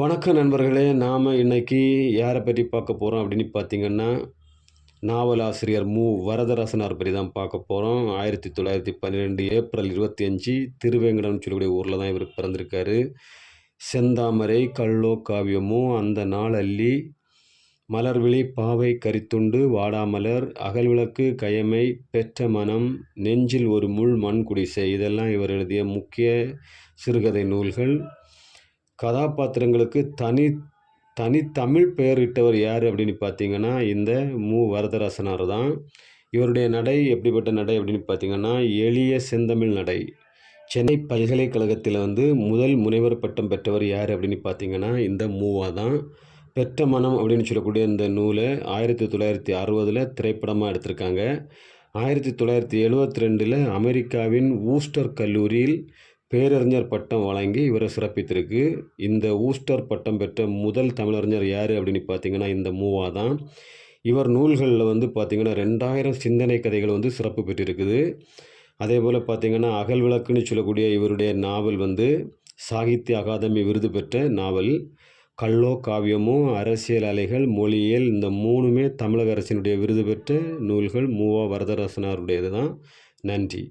வணக்கம் நண்பர்களே நாம் இன்றைக்கி யாரை பற்றி பார்க்க போகிறோம் அப்படின்னு பார்த்தீங்கன்னா நாவலாசிரியர் மு. வரதராசனார் பற்றி தான் பார்க்க போகிறோம் ஆயிரத்தி தொள்ளாயிரத்தி பன்னிரெண்டு ஏப்ரல் இருபத்தி அஞ்சு திருவேங்கடம்னு சொல்லக்கூடிய ஊரில் தான் இவர் பிறந்திருக்காரு. செந்தாமரை கல்லோ காவியமோ அந்த நாள் அள்ளி மலர்விழி பாவை கரித்துண்டு வாடாமலர் அகல்விளக்கு கயமை பெற்ற மனம் நெஞ்சில் ஒரு முள் மண் குடிசை இதெல்லாம் இவர் எழுதிய முக்கிய சிறுகதை நூல்கள். கதாபாத்திரங்களுக்கு தனி தனித்தமிழ் பெயரிட்டவர் யார் அப்படின்னு பார்த்தீங்கன்னா இந்த மு. வரதராசனார் தான். இவருடைய நடை எப்படிப்பட்ட நடை அப்படின்னு பார்த்தீங்கன்னா எளிய செந்தமிழ் நடை. சென்னை பல்கலைக்கழகத்தில் வந்து முதல் முனைவர் பட்டம் பெற்றவர் யார் அப்படின்னு பார்த்தீங்கன்னா இந்த மூவா தான். பெற்ற மனம் அப்படின்னு சொல்லக்கூடிய இந்த நூலை ஆயிரத்தி தொள்ளாயிரத்தி அறுபதில் திரைப்படமாக எடுத்திருக்காங்க. ஆயிரத்தி தொள்ளாயிரத்தி எழுபத்தி ரெண்டில் அமெரிக்காவின் ஊஸ்டர் கல்லூரியில் பேரறிஞர் பட்டம் வழங்கி இவரை சிறப்பித்திருக்கு. இந்த ஊஸ்டர் பட்டம் பெற்ற முதல் தமிழறிஞர் யார் அப்படின்னு பார்த்தீங்கன்னா இந்த மூவா தான். இவர் நூல்களில் வந்து பார்த்திங்கன்னா ரெண்டாயிரம் சிந்தனை கதைகள் வந்து சிறப்பு பெற்றிருக்குது. அதே போல் பார்த்திங்கன்னா அகல் விளக்குன்னு சொல்லக்கூடிய இவருடைய நாவல் வந்து சாகித்ய அகாதமி விருது பெற்ற நாவல். கல்லோ காவியமோ அரசியல் அலைகள் மொழியியல் இந்த மூணுமே தமிழக அரசினுடைய விருது பெற்ற நூல்கள் மூவா வரதராசனாருடையது தான் நன்றி.